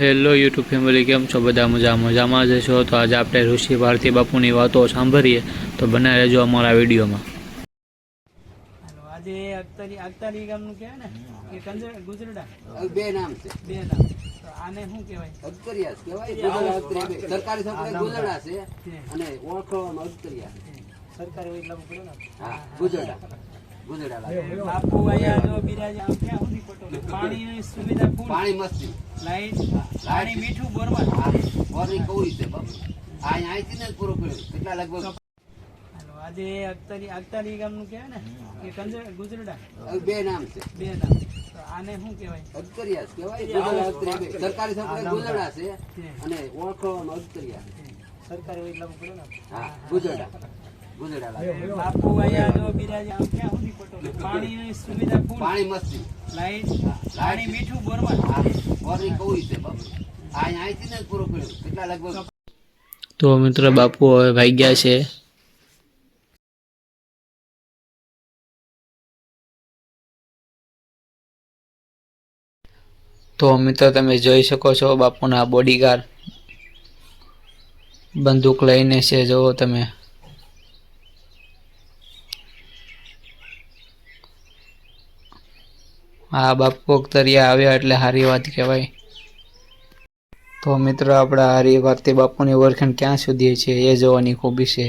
Hello YouTube family કેમ છો? બધા મજા મજામાં જ છો? તો આજે આપણે ઋષિ ભારતી બાપુની વાતો સાંભળીએ. તો બના રહેજો અમારા વિડીયોમાં. આજે અખતરી અખતરી ગામનું કહેવાય ને કે કંજર ગુજરડા. બે નામ છે. બે નામ. તો આને શું કહેવાય? અગતરિયા કહેવાય. ગુજરડા સરકારી છોકરા ગુજરડા છે અને ઓળખવામાં અગતરિયા સરકારી હોય એટલે પડે ને. હા ગુજરડા. બાપુ અહીંયા જો બિરાજે આમ ક્યાં સુધી પટો પાણીની સુવિધા ફૂલ પાણી મસ્તી લાઈટ પાણી મીઠું ઓરની છે બાપુ? આ અહીંથી ને પૂરો કર્યો. કેટલા લગભગ? આજે અખતરી અખતરી ગામનું કહેવાય ને એ કંજર બે નામ છે. બે નામ. આને શું કહેવાય? અગતરિયા કહેવાય ગુજરડા. સરકારી ગુજરડા છે અને ઓળખવામાં અગતરિયા સરકારી હોય એટલા પડે ને. હા ગુજરડા ગુજરડા. બાપુ અહીંયા જો બિરાજે આમ ક્યાં સુધી પટો? પાણીની સુવિધા ફૂલ પાણી મસ્તી. લાઈટ પાણી મીઠું બોરમાં હા ઓરની છે બાપુ. આ અહીંથી ને પૂરો કર્યો. કેટલા લગભગ? તો મિત્ર બાપુ હવે ભાગ્યા છે. તો મિત્ર તમે જોઈ શકો છો બાપુના બોડીગાર્ડ બંદૂક લઈને છે જુઓ તમે. હા બાપુ તરિયા આવ્યા એટલે હારી વાત કહેવાય. તો મિત્રો, આપણા હારી ભારતી બાપુની ઓળખાણ ક્યાં સુધી છે એ જોવાની ખૂબી છે.